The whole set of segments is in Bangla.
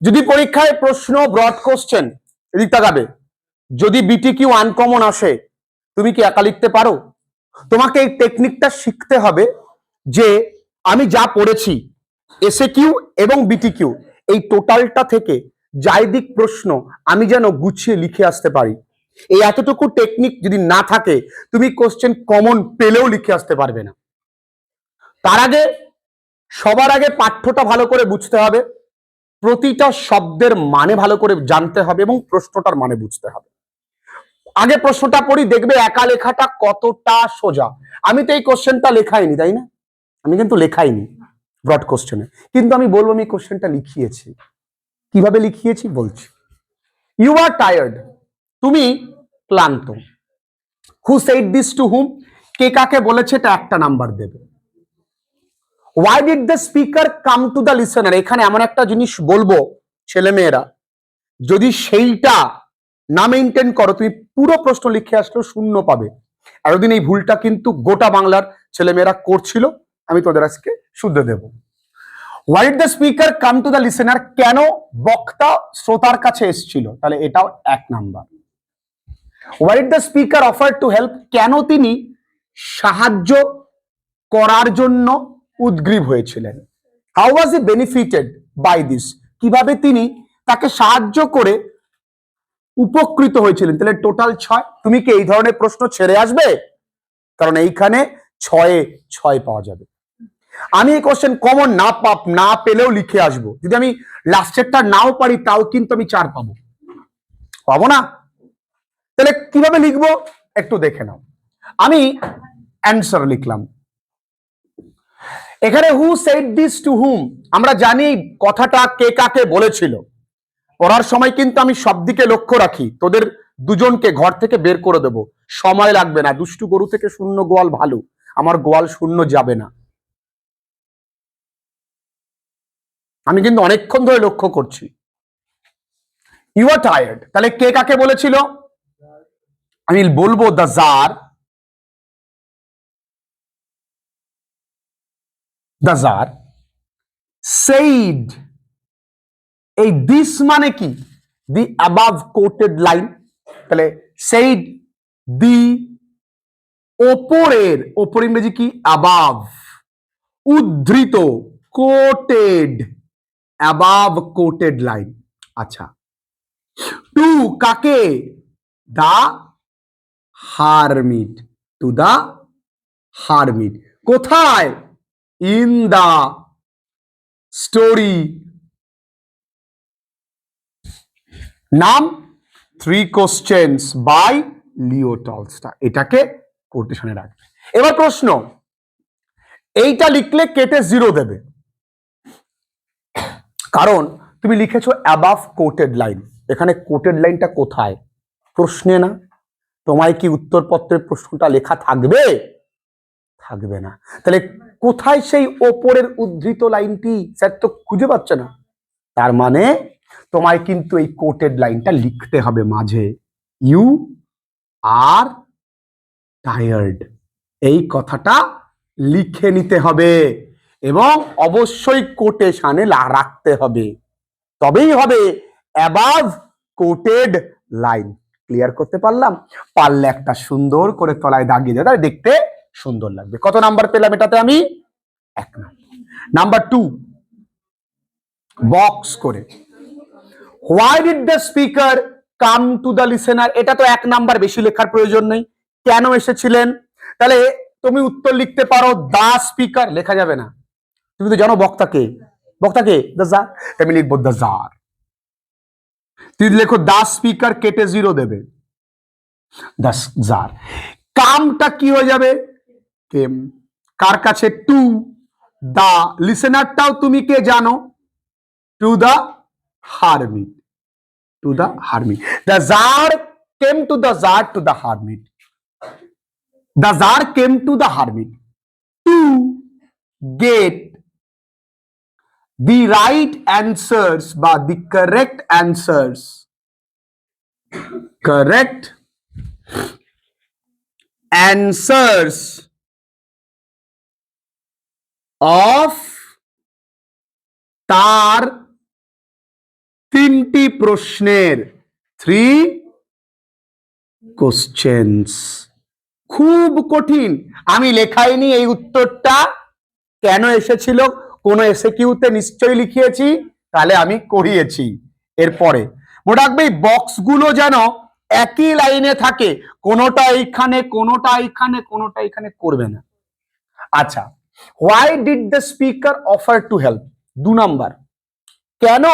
যদি পরীক্ষায় প্রশ্ন ব্রড কোশ্চেন এদিক তাকাবে যদি বিটি কিউ আনকমন আসে, তুমি কি একা লিখতে পারো? তোমাকে এই টেকনিকটা শিখতে হবে যে আমি যা পড়েছি এসএ কিউ এবং বিটি কিউ এই টোটালটা থেকে যাই দিক প্রশ্ন আমি যেন গুছিয়ে লিখে আসতে পারি। এই এতটুকু টেকনিক যদি না থাকে, তুমি কোশ্চেন কমন পেলেও লিখে আসতে পারবে না। তার আগে, সবার আগে পাঠ্যটা ভালো করে বুঝতে হবে। প্রতিটা শব্দের মানে ভালো করে জানতে হবে এবং প্রশ্নটার মানে বুঝতে হবে। আগে প্রশ্নটা পড়ি, দেখবে একা লেখাটা কতটা সোজা। আমি তো এই কোশ্চেনটা লেখাইনি, তাই না? আমি কিন্তু লেখাইনি ব্রড কোশ্চেনে কিন্তু আমি বলব, আমি কোশ্চেনটা লিখিয়েছি। কীভাবে লিখিয়েছি? বলছি। ইউ আর টায়ার্ড তুমি ক্লান্ত। Who said this to whom কে কাকে বলেছে, এটা একটা নাম্বার দেবে। Why did the speaker come to the listener এখানে এমন একটা জিনিস বলব, ছেলে মেয়েরা, যদি সেইটা না মেনটেন করো, তুমি পুরো প্রশ্ন লিখে আসলেও শূন্য পাবে। এতদিন এই ভুলটা কিন্তু গোটা বাংলার ছেলেমেয়েরা করছিল, আমি তোদের আজকে শুদ্ধ দেব। Why the speaker come to the listener কেন বক্তা শ্রোতার কাছে এসেছিল? তাহলে এটাও এক number. Why the speaker offer to help কেন তিনি সাহায্য করার জন্য উদ্গ্রীব হয়েছিলেন। How was he benefited by this কীভাবে তিনি তাকে সাহায্য করে উপকৃত হয়েছিলেন? তাহলে টোটাল ছয়। তুমি কি এই ধরনের প্রশ্ন ছেড়ে আসবে? কারণ এইখানে ছয়ে ছয় পাওয়া যাবে। আমি এই কোশ্চেন কমন না পাপ না পেলেও লিখে আসব। যদি আমি লাস্টেরটা নাও পারি, তাও কিন্তু আমি চার পাবো। পাবো না? তাহলে কীভাবে লিখব? একটু দেখে নাও। আমি অ্যান্সার লিখলাম। এখানে who said this to whom আমরা জানি কথাটা কে কাকে বলেছিল। পড়ার সময় কিন্তু আমি সব দিকে লক্ষ্য রাখি। তোদের দুজনকে ঘর থেকে বের করে দেব। সময় লাগবে না। দুষ্টু গরু থেকে শূন্য গোয়াল ভালো। আমার গোয়াল শূন্য যাবে না। আমি কিন্তু অনেকক্ষণ ধরে লক্ষ্য করছি। ইউ আর টায়ার্ড তাহলে কে কাকে বলেছিল? আমি বলব the tsar the tsar said এই দিস মানে কি? দি অ্যাবাভ কোটেড লাইন তাহলে সেইড দি ওপরের, ওপর ইংরেজি কি? অ্যাবাভ উদ্ধৃত কোটেড অ্যাবাভ কোটেড লাইন আচ্ছা টু কাকে? The hermit to the hermit কোথায়? ইন দা স্টোরি নাম three questions by Leo Tolstoy এটাকে কোটেশনে রাখবে। এবার প্রশ্ন, এইটা লিখলে কেটে জিরো দেবে। কারণ তুমি লিখেছো অ্যাবাভ কোটেড লাইন এখানে কোটেড লাইনটা কোথায়? প্রশ্নে না। তোমায় কি উত্তরপত্রের প্রশ্নটা লেখা থাকবে? থাকবে না। তাহলে কোথায় সেই ওপরের উদ্ধৃত লাইনটি? স্যার তো খুঁজে পাচ্ছে না। তার মানে তোমায় কিন্তু এই কোটেড লাইনটা লিখতে হবে মাঝে। You are tired. এই কথাটা লিখে নিতে হবে এবং অবশ্যই কোটেশনে রাখতে হবে। তবেই হবে অ্যাবাভ কোটেড লাইন ক্লিয়ার করতে পারলাম? পারলে একটা সুন্দর করে তলায় দাগিয়ে তাহলে দেখতে সুন্দর লাগবে। কত নাম্বার পেলাম এটাতে আমি? এক নাম্বার। টু, বক্স করে। Why did the speaker come to the listener এটা তো এক নাম্বার, বেশি লেখার প্রয়োজন নেই। কেন এসেছিলেন? তাহলে তুমি উত্তর লিখতে পারো দা স্পিকার লেখা যাবে না। তুমি তো জানো বক্তাকে বক্তাকে দ্য জার আমি লিখব দ্য জার তুমি লেখো দা স্পিকার কেটে জিরো দেবে। দ্য জার কামটা কি হয়ে যাবে? কেম কার কাছে? টু। দা লিসেনারটাও তুমি কে জানো? To the hermit. To the hermit. The tsar came to the tsar to the hermit. The tsar came to the hermit. To get the right answers বা the correct answers correct answers of তার তিনটি প্রশ্নের থ্রি কোশ্চেন্স খুব কঠিন। আমি লেখাইনি এই উত্তরটা। কেন এসেছিল? কোন এসে কিউতে নিশ্চয়ই লিখিয়েছি? তাহলে আমি করিয়েছি। এরপরে মনে রাখবে বক্সগুলো যেন একই লাইনে থাকে। কোনোটা এইখানে কোনোটা এইখানে, কোনোটা এখানে করবে না। আচ্ছা why did the speaker offer to help দু নাম্বার। কেন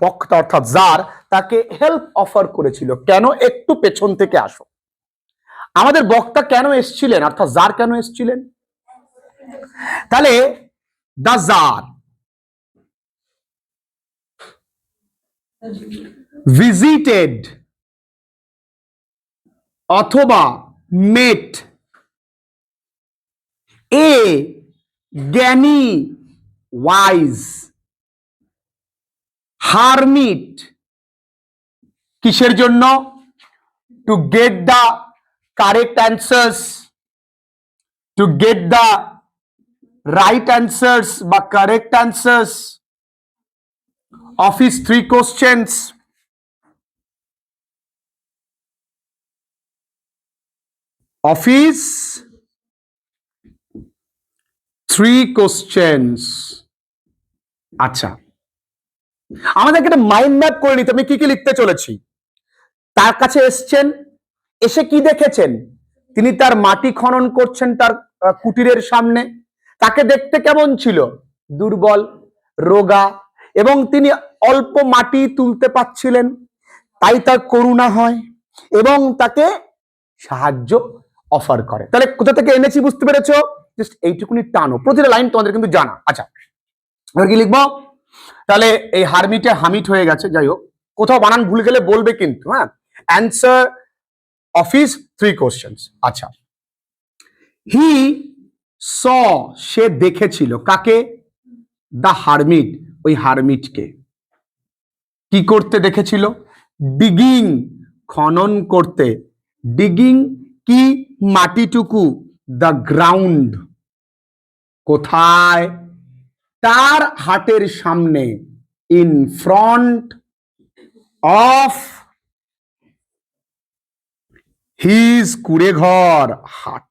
বক্তা অর্থাৎ যার তাকে হেল্প অফার করেছিল? কেন একটু পেছন থেকে আসো? আমাদের বক্তা কেন এসছিলেন? অর্থাৎ যার কেন এসছিলেন? তাহলে দা জার ভিজিটেড অথবা মেট এ জ্ঞানী ওয়াইজ হারমিট কিসের জন্য? To get the correct answers to get the right answers বা correct answers of his three questions of his three questions আচ্ছা। আমাদেরকে একটা মাইন্ড ম্যাপ করে নিতে আমি কি কি লিখতে চলেছি? তার কাছে এসছেন, এসে কি দেখেছেন? তিনি তার মাটি খনন করছেন তার কুটিরের সামনে। তাকে দেখতে কেমন ছিল? দুর্বল, রোগা এবং তিনি অল্প মাটি তুলতে পাচ্ছিলেন তাই তার করুণা হয় এবং তাকে সাহায্য অফার করে। তাহলে কোথা থেকে এনেছি বুঝতে পেরেছ? জাস্ট এইটুকুনি টানো। প্রতিটা লাইন তোমাদের কিন্তু জানা। আচ্ছা এবার কি লিখব? তাহলে এই হারমিটে হামিট হয়ে গেছে, যাই হোক। কোথাও বানান ভুল গেলে বলবে কিন্তু হ্যাঁ? অ্যান্সার অফিস থ্রি কোশ্চেন্স আচ্ছা। হি স সে দেখেছিল। কাকে? দা হারমিট ওই হারমিটকে কি করতে দেখেছিল? ডিগিং খনন করতে। ডিগিং কি? মাটিটুকু। The ground. কোথায়? তার হাটের সামনে, ইন ফ্রন্ট অফ হিজ কুড়েঘর হাট।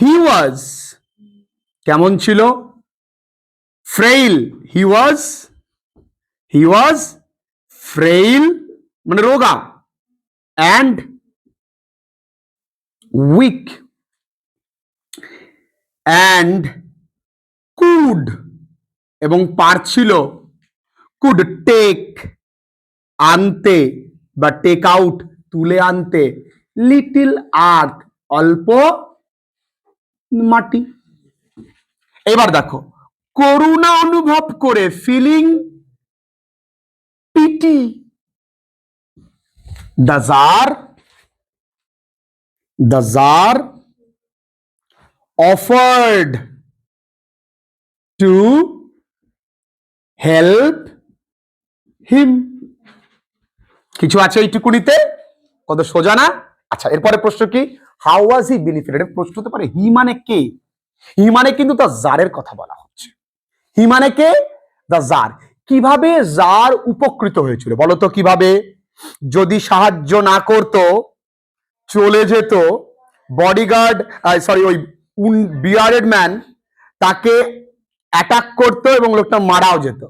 হি ওয়াজ, কেমন ছিল? ফ্রেইল, হি ওয়াজ হি ওয়াজ ফ্রেইল মানে রোগা, অ্যান্ড উইক। অ্যান্ড কুড এবং পারছিল কুড টেক আনতে বা টেক আউট তুলে আনতে। লিটিল আর্থ অল্প মাটি। এবার দেখো, করুণা অনুভব করে feeling pity tsar the tsar offered to help him. কিছু আছে এইটুকুনিতে কত সোজা না? আচ্ছা এরপরে প্রশ্ন কি? হাউ ওয়াজ হি বেনিফিটেড প্রশ্ন হতে পারে হি মানে কে? হি মানে কিন্তু তার জারের কথা বলা হচ্ছে। হি মানে কে? দা জার কীভাবে জার উপকৃত হয়েছিল? বলতো কীভাবে? যদি সাহায্য না করত, চলে যেত বডিগার্ড সরি ওই উন বিয়ার্ডেড ম্যান তাকে অ্যাটাক করতো এবং লোকটা মারাও যেত।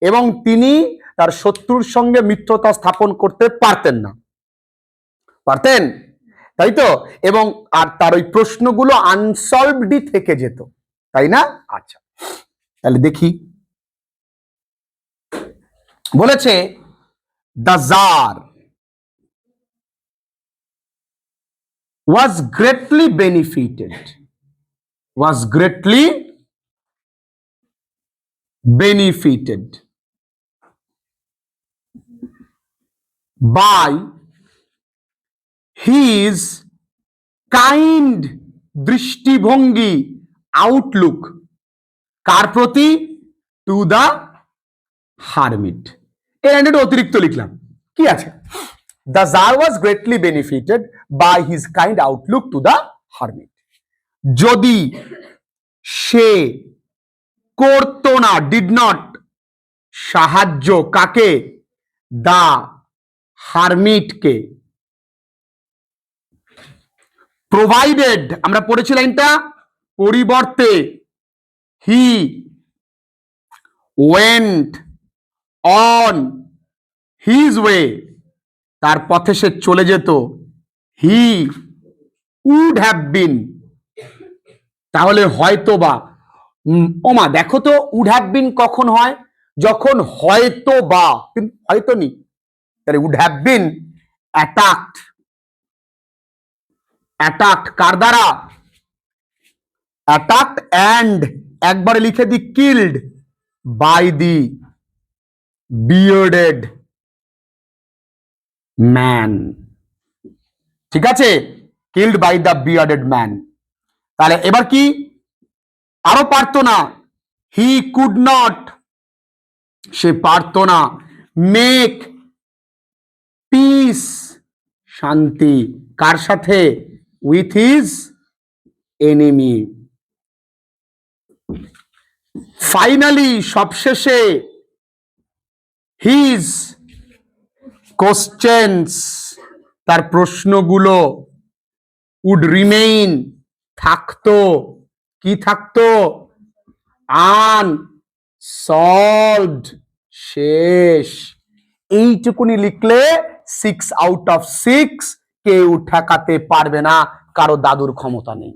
এবং তিনি তার শত্রুর সঙ্গে মিত্রতা স্থাপন করতে পারতেন না। পারতেন? তাই তো? এবং আর তার ওই প্রশ্নগুলো আনসলভডই থেকে যেত। তাই না? আচ্ছা। তাহলে দেখি। বলেছে the tsar was greatly benefited. Was greatly benefited by his kind দৃষ্টিভঙ্গি আউটলুক কার প্রতি টু দা হারমিট এই লাইনটা অতিরিক্ত লিখলাম। কি আছে? The tsar was greatly benefited by his kind outlook to the hermit যদি সে করতো না ডিড নট সাহায্য কাকে? দা হারমিটকে। প্রোভাইডেড আমরা পড়েছি লাইনটা, পরিবর্তে he went on his way তার পথে সে চলে যেত হি উড হ্যাভ বিন তাহলে হয়তো বা ওমা দেখো তো উড হ্যাভ বিন কখন হয়? যখন হয়তো বা কিন্তু হয়তো নি। তাহলে would have been attacked attacked কার দ্বারা? অ্যাটাকড অ্যান্ড একবারে লিখে দি killed by the bearded man ঠিক আছে? Killed by the bearded man তাহলে এবার কি? আরও পারতো না। হি কুড নট সে পারতো না। মেক পিস শান্তি। কার সাথে? উইথ হিজ এনিমি ফাইনালি সবশেষে হিজ কোশ্চেন্স তার প্রশ্নগুলো উড রিমেইন থাকতো? কি থাকতো? আন, সলভড, শেষ। এইটুকুনি লিখলে সিক্স আউট অফ সিক্স কেউ ঠেকাতে পারবে না, কারও দাদুর ক্ষমতা নেই।